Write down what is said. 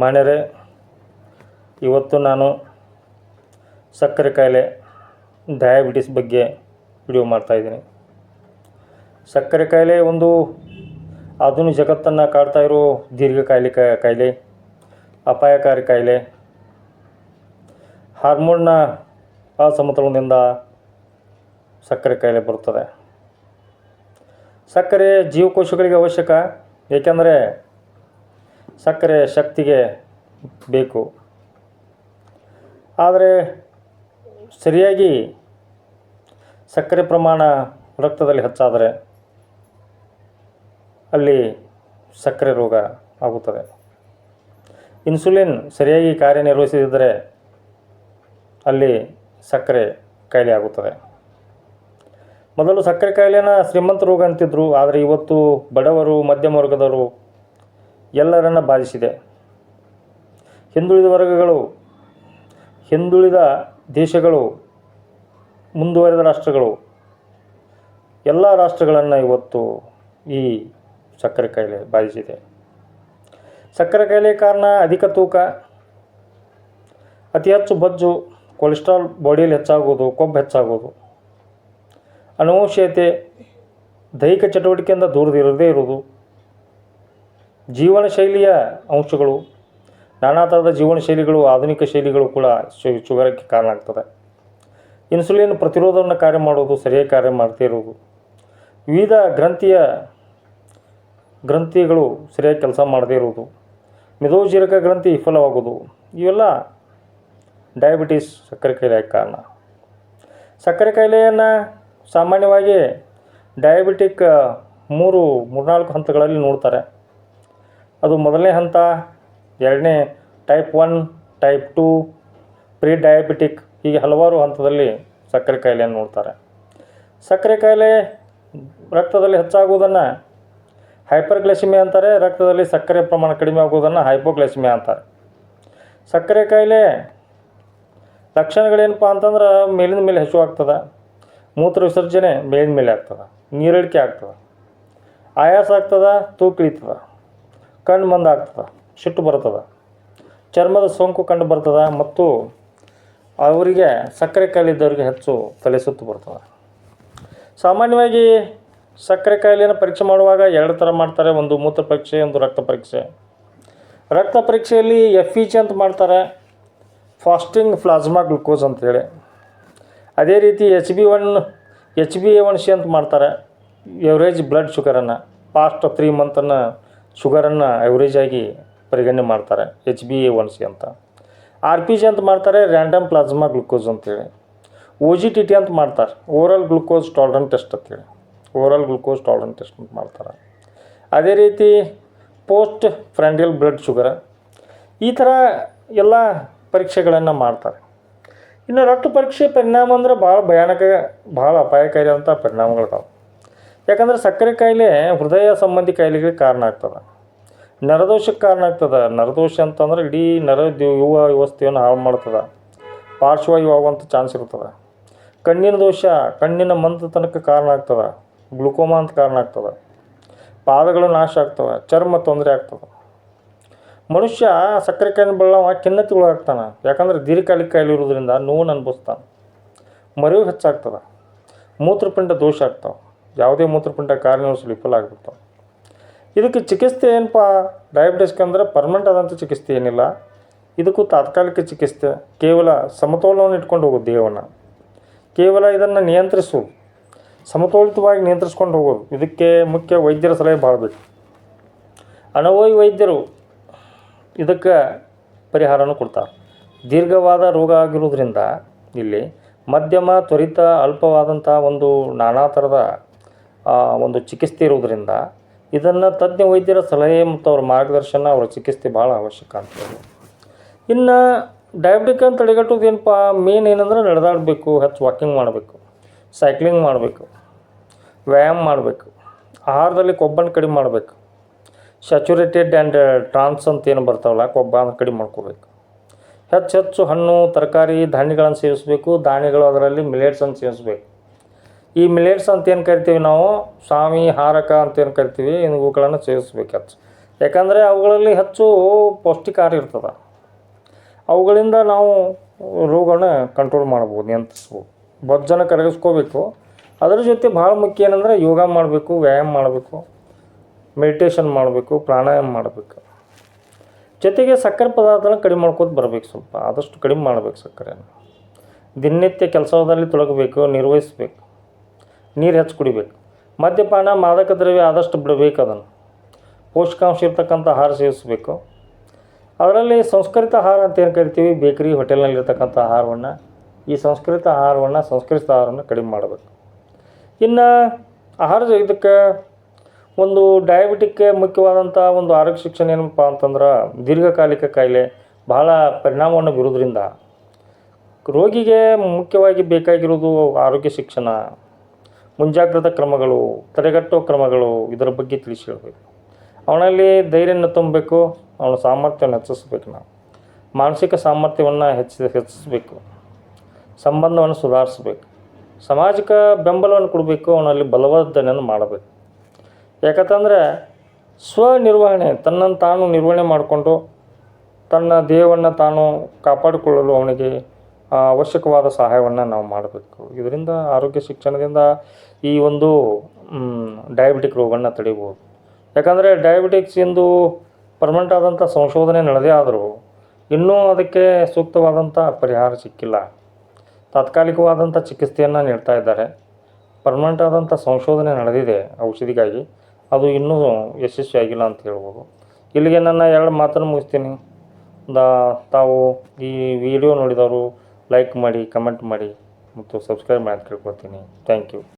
ಮಾನ್ಯರೇ, ಇವತ್ತು ನಾನು ಸಕ್ಕರೆ ಕಾಯಿಲೆ ಡಯಾಬಿಟಿಸ್ ಬಗ್ಗೆ ವಿಡಿಯೋ ಮಾಡ್ತಾಯಿದ್ದೀನಿ ಸಕ್ಕರೆ ಕಾಯಿಲೆ ಒಂದು ಆಧುನಿಕ ಜಗತ್ತನ್ನು ಕಾಡ್ತಾ ಇರೋ ದೀರ್ಘಕಾಲಿಕ ಕಾಯಿಲೆ ಅಪಾಯಕಾರಿ ಕಾಯಿಲೆ ಹಾರ್ಮೋನ್ನ ಅಸಮತೋಲನದಿಂದ ಸಕ್ಕರೆ ಕಾಯಿಲೆ ಬರುತ್ತದೆ. ಸಕ್ಕರೆ ಜೀವಕೋಶಗಳಿಗೆ ಅವಶ್ಯಕ, ಏಕೆಂದರೆ ಸಕ್ಕರೆ ಶಕ್ತಿಗೆ ಬೇಕು. ಆದರೆ ಸರಿಯಾಗಿ ಸಕ್ಕರೆ ಪ್ರಮಾಣ ರಕ್ತದಲ್ಲಿ ಹೆಚ್ಚಾದರೆ ಅಲ್ಲಿ ಸಕ್ಕರೆ ರೋಗ ಆಗುತ್ತದೆ. ಇನ್ಸುಲಿನ್ ಸರಿಯಾಗಿ ಕಾರ್ಯನಿರ್ವಹಿಸದಿದ್ದರೆ ಅಲ್ಲಿ ಸಕ್ಕರೆ ಕಾಯಿಲೆ ಆಗುತ್ತದೆ. ಮೊದಲು ಸಕ್ಕರೆ ಕಾಯಿಲೆನ ಶ್ರೀಮಂತ ರೋಗ ಅಂತಿದ್ರು, ಆದರೆ ಇವತ್ತು ಬಡವರು, ಮಧ್ಯಮ ವರ್ಗದವರು ಎಲ್ಲರನ್ನ ಬಾಧಿಸಿದೆ. ಹಿಂದುಳಿದ ವರ್ಗಗಳು, ಹಿಂದುಳಿದ ದೇಶಗಳು, ಮುಂದುವರೆದ ರಾಷ್ಟ್ರಗಳು, ಎಲ್ಲ ರಾಷ್ಟ್ರಗಳನ್ನು ಇವತ್ತು ಈ ಸಕ್ಕರೆ ಕಾಯಿಲೆ ಬಾಧಿಸಿದೆ. ಸಕ್ಕರೆ ಕಾಯಿಲೆ ಕಾರಣ ಅಧಿಕ ತೂಕ, ಅತಿ ಹೆಚ್ಚು ಬಜ್ಜು, ಕೊಲೆಸ್ಟ್ರಾಲ್ ಬಾಡಿಯಲ್ಲಿ ಹೆಚ್ಚಾಗೋದು ಕೊಬ್ಬು ಹೆಚ್ಚಾಗೋದು ಅನವಶ್ಯತೆ ದೈಹಿಕ ಚಟುವಟಿಕೆಯಿಂದ ದೂರದಿರದೇ ಇರುವುದು. ಜೀವನ ಶೈಲಿಯ ಅಂಶಗಳು, ನಾನಾ ಥರದ ಜೀವನ ಶೈಲಿಗಳು ಆಧುನಿಕ ಶೈಲಿಗಳು ಕೂಡ ಶುಗರಕ್ಕೆ ಕಾರಣ ಆಗ್ತದೆ. ಇನ್ಸುಲಿನ್ ಪ್ರತಿರೋಧವನ್ನು ಕಾರ್ಯ ಮಾಡೋದು, ಸರಿಯಾಗಿ ಕಾರ್ಯ ಮಾಡ್ತಾ ಇರುವುದು ವಿವಿಧ ಗ್ರಂಥಿಯ, ಗ್ರಂಥಿಗಳು ಸರಿಯಾಗಿ ಕೆಲಸ ಮಾಡದೇ ಇರುವುದು ಮೆದೋಜೀರಕ ಗ್ರಂಥಿ ವಿಫಲವಾಗುವುದು ಇವೆಲ್ಲ ಡಯಾಬಿಟೀಸ್, ಸಕ್ಕರೆ ಕಾಯಿಲೆಯ ಕಾರಣ. ಸಕ್ಕರೆ ಕಾಯಿಲೆಯನ್ನು ಸಾಮಾನ್ಯವಾಗಿ ಡಯಾಬಿಟಿಕ್, ಮೂರು, ಮೂರ್ನಾಲ್ಕು ಹಂತಗಳಲ್ಲಿ ನೋಡ್ತಾರೆ. ಅದು ಮೊದಲನೇ ಹಂತ. ಎರಡನೇ type one type two pre diabetic ಹೀಗೆ ಹಲವಾರು ಹಂತದಲ್ಲಿ ಸಕ್ಕರೆ ಕಾಯಿಲೆಯನ್ನು ನೋಡ್ತಾರೆ. ಸಕ್ಕರೆ ಕಾಯಿಲೆ ರಕ್ತದಲ್ಲಿ ಹೆಚ್ಚಾಗುವುದನ್ನು ಹೈಪರ್ಗ್ಲೈಸಿಮಿಯಾ ಅಂತಾರೆ. ರಕ್ತದಲ್ಲಿ ಸಕ್ಕರೆ ಪ್ರಮಾಣ ಕಡಿಮೆ ಆಗುವುದನ್ನು ಹೈಪೋಗ್ಲೆಸಿಮಿ ಅಂತಾರೆ. ಸಕ್ಕರೆ ಕಾಯಿಲೆ ಲಕ್ಷಣಗಳೇನಪ್ಪ ಅಂತಂದ್ರೆ ಮೇಲಿನ ಮೇಲೆ ಹೆಚ್ಚು ಆಗ್ತದೆ. ಮೂತ್ರ ವಿಸರ್ಜನೆ ಮೇಲಿನ ಮೇಲೆ ಆಗ್ತದೆ. ನೀರಡಿಕೆ ಆಗ್ತದೆ. ಆಯಾಸ ಆಗ್ತದೆ. ತೂಕ ಇಳಿತದೆ. ಕಣ್ಣು ಮಂದ ಆಗ್ತದೆ, ಸಿಟ್ಟು ಬರ್ತದೆ. ಚರ್ಮದ ಸೋಂಕು ಕಂಡು ಬರ್ತದೆ ಮತ್ತು ಅವರಿಗೆ ಸಕ್ಕರೆ ಕಾಯಿಲೆ ಇದ್ದವರಿಗೆ ಹೆಚ್ಚು ತಲೆ ಸುತ್ತು ಬರ್ತದೆ. ಸಾಮಾನ್ಯವಾಗಿ ಸಕ್ಕರೆ ಕಾಯಿಲೆಯನ್ನು ಪರೀಕ್ಷೆ ಮಾಡುವಾಗ ಎರಡು ಥರ ಮಾಡ್ತಾರೆ, ಒಂದು ಮೂತ್ರ ಪರೀಕ್ಷೆ, ಒಂದು ರಕ್ತ ಪರೀಕ್ಷೆ. ರಕ್ತ ಪರೀಕ್ಷೆಯಲ್ಲಿ ಎಫ್ ಇ ಜಿ ಅಂತ ಮಾಡ್ತಾರೆ, ಫಾಸ್ಟಿಂಗ್ ಪ್ಲಾಸ್ಮಾ ಗ್ಲುಕೋಸ್ ಅಂತೇಳಿ ಅದೇ ರೀತಿ H B one, H B A one C ಅಂತ ಮಾಡ್ತಾರೆ, ಎವರೇಜ್ ಬ್ಲಡ್ ಶುಗರನ್ನು, ಪಾಸ್ಟ್ ತ್ರೀ ಮಂತನ್ನು ಶುಗರನ್ನು ಎವ್ರೇಜ್ ಆಗಿ ಪರಿಗಣನೆ ಮಾಡ್ತಾರೆ H B A one C ಅಂತ. ಆರ್ ಪಿ ಜಿ ಅಂತ ಮಾಡ್ತಾರೆ ರ್ಯಾಂಡಮ್ ಪ್ಲಾಸ್ಮಾ ಗ್ಲುಕೋಸ್ ಅಂತೇಳಿ. ಒ ಜಿ ಟಿ ಟಿ ಅಂತ ಮಾಡ್ತಾರೆ ಓರಲ್ ಗ್ಲುಕೋಸ್ ಟಾಲ್ರೆಂಟ್ ಟೆಸ್ಟ್ ಅಂತೇಳಿ. ಓರಲ್ ಗ್ಲುಕೋಸ್ ಟಾಲ್ರೆಂಟ್ ಟೆಸ್ಟ್ ಅಂತ ಮಾಡ್ತಾರೆ. ಅದೇ ರೀತಿ ಪೋಸ್ಟ್ ಫ್ರ್ಯಾಂಡಿಯಲ್ ಬ್ಲಡ್ ಶುಗರ ಈ ಥರ ಎಲ್ಲ ಪರೀಕ್ಷೆಗಳನ್ನು ಮಾಡ್ತಾರೆ. ಇನ್ನು ರಕ್ತ ಪರೀಕ್ಷೆ ಪರಿಣಾಮ ಅಂದರೆ ಭಾಳ ಭಯಾನಕ ಭಾಳ ಅಪಾಯಕಾರಿ ಅಂತ ಪರಿಣಾಮಗಳಿದಾವೆ. ಯಾಕಂದ್ರೆ ಸಕ್ಕರೆ ಕಾಯಿಲೆ ಹೃದಯ ಸಂಬಂಧಿ ಕಾಯಿಲೆಗಳಿಗೆ ಕಾರಣ ಆಗ್ತದೆ. ನರದೋಷಕ್ಕೆ ಕಾರಣ ಆಗ್ತದೆ. ನರದೋಷ ಅಂತಂದ್ರೆ ಇಡೀ ನರ ಯುವ ವ್ಯವಸ್ಥೆಯನ್ನು ಹಾಳು ಮಾಡ್ತದೆ. ಪಾರ್ಶ್ವವಾಯು ಆಗುವಂಥ ಚಾನ್ಸ್ ಇರ್ತದೆ. ಕಣ್ಣಿನ ದೋಷ, ಕಣ್ಣಿನ ಮಂದತನಕ್ಕೆ ಕಾರಣ ಆಗ್ತದೆ. ಗ್ಲುಕೋಮಾ ಅಂತ ಕಾರಣ ಆಗ್ತದೆ. ಪಾದಗಳು ನಾಶ ಆಗ್ತವೆ. ಚರ್ಮ ತೊಂದರೆ ಆಗ್ತದೆ. ಮನುಷ್ಯ ಸಕ್ಕರೆ ಕಾಯಿಲೆ ಬೆಳ್ಳವ ಖಿನ್ನತೆಗಳು ಆಗ್ತಾನೆ. ಯಾಕಂದ್ರೆ ದೀರ್ಘಕಾಲಿಕ ಕಾಯಿಲೆ ಇರೋದ್ರಿಂದ ನೋವನ್ನು ಅನುಭವಿಸ್ತಾನೆ. ಮರಿವು ಹೆಚ್ಚಾಗ್ತದೆ. ಮೂತ್ರಪಿಂಡ ದೋಷ ಆಗ್ತಾವೆ. ಯಾವುದೇ ಮೂತ್ರಪಿಂಡ ಕಾರ್ಯನಿರ್ವಹಿಸಲು ವಿಫಲ ಆಗಿಬಿಡ್ತಾವೆ. ಇದಕ್ಕೆ ಚಿಕಿತ್ಸೆ ಏನಪ್ಪ? ಡಯಾಬಿಟಿಸ್ಗೆ ಅಂದರೆ ಪರ್ಮನೆಂಟ್ ಆದಂಥ ಚಿಕಿತ್ಸೆ ಏನಿಲ್ಲ. ಇದಕ್ಕೂ ತಾತ್ಕಾಲಿಕ ಚಿಕಿತ್ಸೆ. ಕೇವಲ ಸಮತೋಲನವನ್ನು ಇಟ್ಕೊಂಡು ಹೋಗೋದು ದೇಹವನ್ನು. ಕೇವಲ ಇದನ್ನು ನಿಯಂತ್ರಿಸೋದು ಸಮತೋಲಿತವಾಗಿ ನಿಯಂತ್ರಿಸ್ಕೊಂಡು ಹೋಗೋದು. ಇದಕ್ಕೆ ಮುಖ್ಯ ವೈದ್ಯರ ಸಲಹೆ ಭಾಳ ಬೇಕು. ಅನವೋಯಿ ವೈದ್ಯರು ಇದಕ್ಕೆ ಪರಿಹಾರನೂ ಕೊಡ್ತಾರೆ. ದೀರ್ಘವಾದ ರೋಗ ಆಗಿರೋದ್ರಿಂದ ಇಲ್ಲಿ ಮಧ್ಯಮ, ತ್ವರಿತ, ಅಲ್ಪವಾದಂಥ ಒಂದು ನಾನಾ ಥರದ ಒಂದು ಚಿಕಿತ್ಸೆ ಇರೋದ್ರಿಂದ ಇದನ್ನು ತಜ್ಞ ವೈದ್ಯರ ಸಲಹೆ ಮತ್ತು ಅವರ ಮಾರ್ಗದರ್ಶನ, ಅವರ ಚಿಕಿತ್ಸೆ ಭಾಳ ಅವಶ್ಯಕ ಅಂತ ಹೇಳಿ. ಇನ್ನು ಡಯಾಬಿಟಿಕ್ ಅಂತ ತಡೆಗಟ್ಟೋದು ಏನಪ್ಪ? ಮೇನ್ ಏನಂದ್ರೆ ನಡೆದಾಡಬೇಕು ಹೆಚ್ಚು ವಾಕಿಂಗ್ ಮಾಡಬೇಕು ಸೈಕ್ಲಿಂಗ್ ಮಾಡಬೇಕು, ವ್ಯಾಯಾಮ ಮಾಡಬೇಕು, ಆಹಾರದಲ್ಲಿ ಕೊಬ್ಬನ್ನು ಕಡಿಮೆ ಮಾಡಬೇಕು ಸ್ಯಾಚುರೇಟೆಡ್ ಆ್ಯಂಡ್ ಟ್ರಾನ್ಸ್ ಅಂತ ಏನು ಬರ್ತಾವಲ್ಲ ಕೊಬ್ಬ ಅದನ್ನು ಕಡಿಮೆ ಮಾಡ್ಕೋಬೇಕು. ಹೆಚ್ಚು ಹೆಚ್ಚು ಹಣ್ಣು, ತರಕಾರಿ, ಧಾನ್ಯಗಳನ್ನು ಸೇವಿಸಬೇಕು, ಧಾನ್ಯಗಳು ಅದರಲ್ಲಿ ಮಿಲೇಟ್ಸನ್ನು ಸೇವಿಸಬೇಕು. ಈ ಮಿಲೇಟ್ಸ್ ಅಂತ ಏನು ಕರಿತೀವಿ ನಾವು? ಸ್ವಾಮಿ ಹಾರಕ ಅಂತ ಏನು ಕರಿತೀವಿ? ಇವುಗಳನ್ನು ಸೇವಿಸ್ಬೇಕು ಯಾಕಂದರೆ ಅವುಗಳಲ್ಲಿ ಹೆಚ್ಚು ಪೌಷ್ಟಿಕಾರ ಇರ್ತದೆ. ಅವುಗಳಿಂದ ನಾವು ರೋಗನ ಕಂಟ್ರೋಲ್ ಮಾಡ್ಬೋದು, ನಿಯಂತ್ರಿಸ್ಬೋದು. ಬೊಜ್ಜನ ಕರಗಿಸ್ಕೋಬೇಕು. ಅದರ ಜೊತೆ ಭಾಳ ಮುಖ್ಯ ಏನಂದ್ರೆ ಯೋಗ ಮಾಡಬೇಕು, ವ್ಯಾಯಾಮ ಮಾಡಬೇಕು ಮೆಡಿಟೇಷನ್ ಮಾಡಬೇಕು, ಪ್ರಾಣಾಯಾಮ ಮಾಡಬೇಕು. ಜೊತೆಗೆ ಸಕ್ಕರೆ ಪದಾರ್ಥನ ಕಡಿಮೆ ಮಾಡ್ಕೋತ ಬರಬೇಕು ಸ್ವಲ್ಪ. ಆದಷ್ಟು ಕಡಿಮೆ ಮಾಡಬೇಕು ಸಕ್ಕರೆಯನ್ನು ದಿನನಿತ್ಯ ಕೆಲಸದಲ್ಲಿ ತೊಡಗಬೇಕು, ನಿರ್ವಹಿಸಬೇಕು. ನೀರು ಹೆಚ್ಚು ಕುಡಿಬೇಕು. ಮದ್ಯಪಾನ, ಮಾದಕ ದ್ರವ್ಯ ಆದಷ್ಟು ಬಿಡಬೇಕು ಅದನ್ನು. ಪೋಷಕಾಂಶ ಇರ್ತಕ್ಕಂಥ ಆಹಾರ ಸೇವಿಸಬೇಕು. ಅದರಲ್ಲಿ ಸಂಸ್ಕರಿತ ಆಹಾರ ಅಂತ ಏನು ಕರಿತೀವಿ? ಬೇಕರಿ ಹೋಟೆಲ್ನಲ್ಲಿರ್ತಕ್ಕಂಥ ಆಹಾರವನ್ನು, ಈ ಸಂಸ್ಕೃತ ಆಹಾರವನ್ನು, ಸಂಸ್ಕರಿಸಿದ ಆಹಾರವನ್ನು ಕಡಿಮೆ ಮಾಡಬೇಕು. ಇನ್ನು ಆಹಾರ ಇದಕ್ಕೆ ಒಂದು ಡಯಾಬಿಟಿಕ್ಗೆ ಮುಖ್ಯವಾದಂಥ ಒಂದು ಆರೋಗ್ಯ ಶಿಕ್ಷಣ ಏನಪ್ಪ ಅಂತಂದ್ರೆ ದೀರ್ಘಕಾಲಿಕ ಕಾಯಿಲೆ ಬಹಳ ಪರಿಣಾಮವನ್ನು ಬೀರೋದ್ರಿಂದ ರೋಗಿಗೆ ಮುಖ್ಯವಾಗಿ ಬೇಕಾಗಿರೋದು ಆರೋಗ್ಯ ಶಿಕ್ಷಣ. ಮುಂಜಾಗ್ರತಾ ಕ್ರಮಗಳು, ತಡೆಗಟ್ಟುವ ಕ್ರಮಗಳು ಇದರ ಬಗ್ಗೆ ತಿಳಿಸಿ ಹೇಳಬೇಕು ಅವನಲ್ಲಿ ಧೈರ್ಯನ ತುಂಬಬೇಕು, ಅವನ ಸಾಮರ್ಥ್ಯವನ್ನು ಹೆಚ್ಚಿಸ್ಬೇಕು ನಾವು. ಮಾನಸಿಕ ಸಾಮರ್ಥ್ಯವನ್ನು ಹೆಚ್ಚಿ, ಹೆಚ್ಚಿಸಬೇಕು. ಸಂಬಂಧವನ್ನು ಸುಧಾರಿಸಬೇಕು. ಸಾಮಾಜಿಕ ಬೆಂಬಲವನ್ನು ಕೊಡಬೇಕು, ಅವನಲ್ಲಿ ಬಲವರ್ಧನೆಯನ್ನು ಮಾಡಬೇಕು. ಯಾಕಂತಂದರೆ, ಸ್ವನಿರ್ವಹಣೆ, ತನ್ನನ್ನು ತಾನು ನಿರ್ವಹಣೆ ಮಾಡಿಕೊಂಡು, ತನ್ನ ದೇಹವನ್ನು ತಾನು ಕಾಪಾಡಿಕೊಳ್ಳಲು ಅವನಿಗೆ ಅವಶ್ಯಕವಾದ ಸಹಾಯವನ್ನು ನಾವು ಮಾಡಬೇಕು. ಇದರಿಂದ ಆರೋಗ್ಯ ಶಿಕ್ಷಣದಿಂದ ಈ ಒಂದು ಡಯಾಬಿಟಿಕ್ ರೋಗವನ್ನು ತಡಿಬೋದು. ಯಾಕಂದರೆ ಡಯಾಬಿಟಿಕ್ಸ್ ಎಂದು ಪರ್ಮನೆಂಟ್ ಆದಂಥ ಸಂಶೋಧನೆ ನಡೆದೇ ಆದರೂ ಇನ್ನೂ ಅದಕ್ಕೆ ಸೂಕ್ತವಾದಂಥ ಪರಿಹಾರ ಸಿಕ್ಕಿಲ್ಲ. ತಾತ್ಕಾಲಿಕವಾದಂಥ ಚಿಕಿತ್ಸೆಯನ್ನು ನೀಡ್ತಾ ಇದ್ದಾರೆ. ಪರ್ಮನೆಂಟ್ ಆದಂಥ ಸಂಶೋಧನೆ ನಡೆದಿದೆ ಔಷಧಿಗಾಗಿ. ಅದು ಇನ್ನೂ ಯಶಸ್ವಿಯಾಗಿಲ್ಲ ಅಂತ ಹೇಳ್ಬೋದು. ಇಲ್ಲಿಗೆ ನನ್ನ ಎರಡು ಮಾತನ್ನು ಮುಗಿಸ್ತೀನಿ. ದ, ತಾವು ಈ ವಿಡಿಯೋ ನೋಡಿದವರು ಲೈಕ್ ಮಾಡಿ ಕಮೆಂಟ್ ಮಾಡಿ ಮತ್ತು ಸಬ್ಸ್ಕ್ರೈಬ್ ಮಾಡಿ ಕೇಳ್ಕೊತೀನಿ ಥ್ಯಾಂಕ್ ಯು